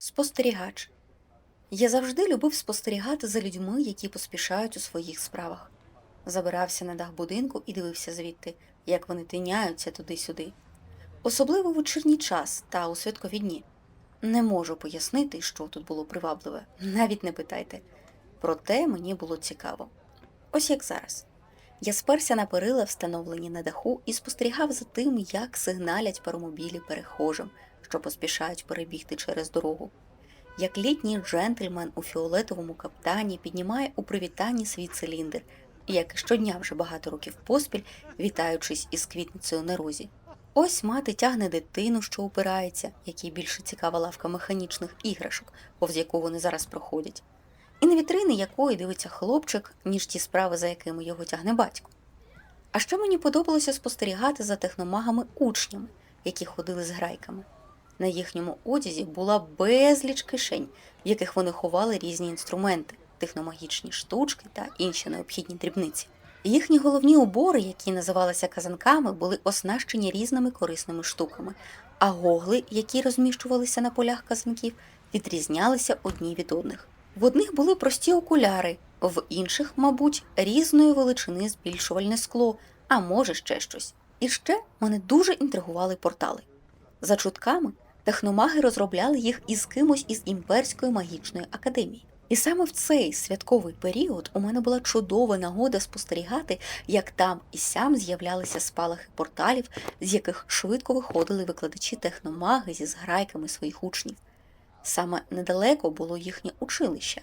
Спостерігач. Я завжди любив спостерігати за людьми, які поспішають у своїх справах. Забирався на дах будинку і дивився звідти, як вони тиняються туди-сюди. Особливо в вечірній час та у святкові дні. Не можу пояснити, що тут було привабливе, навіть не питайте. Проте мені було цікаво. Ось як зараз. Я сперся на перила, встановлені на даху, і спостерігав за тим, як сигналять паромобілі перехожим, що поспішають перебігти через дорогу. Як літній джентльмен у фіолетовому каптані піднімає у привітанні свій циліндр, і як щодня вже багато років поспіль, вітаючись із квітницею на розі. Ось мати тягне дитину, що упирається, якій більше цікава лавка механічних іграшок, повз яку вони зараз проходять, і на вітрини якої дивиться хлопчик, ніж ті справи, за якими його тягне батько. А ще мені подобалося спостерігати за техномагами учнями, які ходили з грайками. На їхньому одязі була безліч кишень, в яких вони ховали різні інструменти, техномагічні штучки та інші необхідні дрібниці. Їхні головні убори, які називалися казанками, були оснащені різними корисними штуками, а гогли, які розміщувалися на полях казанків, відрізнялися одні від одних. В одних були прості окуляри, в інших, мабуть, різної величини збільшувальне скло, а може ще щось. І ще мене дуже інтригували портали. За чутками, техномаги розробляли їх із кимось із імперської магічної академії. І саме в цей святковий період у мене була чудова нагода спостерігати, як там і сям з'являлися спалахи порталів, з яких швидко виходили викладачі техномаги зі зграйками своїх учнів. Саме недалеко було їхнє училище.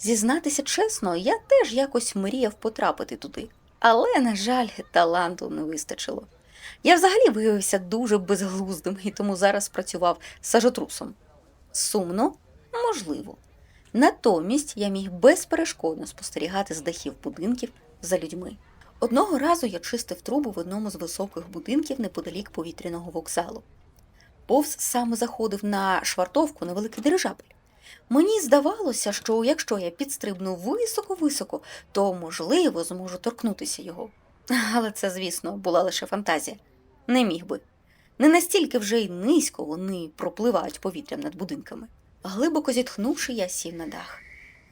Зізнатися чесно, я теж якось мріяв потрапити туди, але, на жаль, таланту не вистачило. Я взагалі виявився дуже безглуздим і тому зараз працював сажотрусом. Сумно? Можливо. Натомість я міг безперешкодно спостерігати з дахів будинків за людьми. Одного разу я чистив трубу в одному з високих будинків неподалік повітряного вокзалу. Повз саме заходив на швартовку невеликий дирижабель. Мені здавалося, що якщо я підстрибну високо-високо, то, можливо, зможу торкнутися його. Але це, звісно, була лише фантазія. Не міг би. Не настільки вже й низько вони пропливають повітрям над будинками. Глибоко зітхнувши, я сів на дах,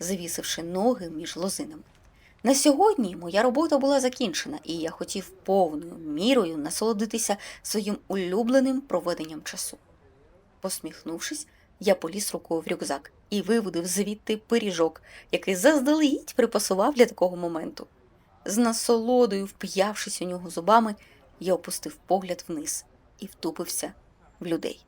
завісивши ноги між лозинами. На сьогодні моя робота була закінчена, і я хотів повною мірою насолодитися своїм улюбленим проведенням часу. Посміхнувшись, я поліз рукою в рюкзак і виводив звідти пиріжок, який заздалегідь припасував для такого моменту. З насолодою, вп'явшись у нього зубами, я опустив погляд вниз і втупився в людей.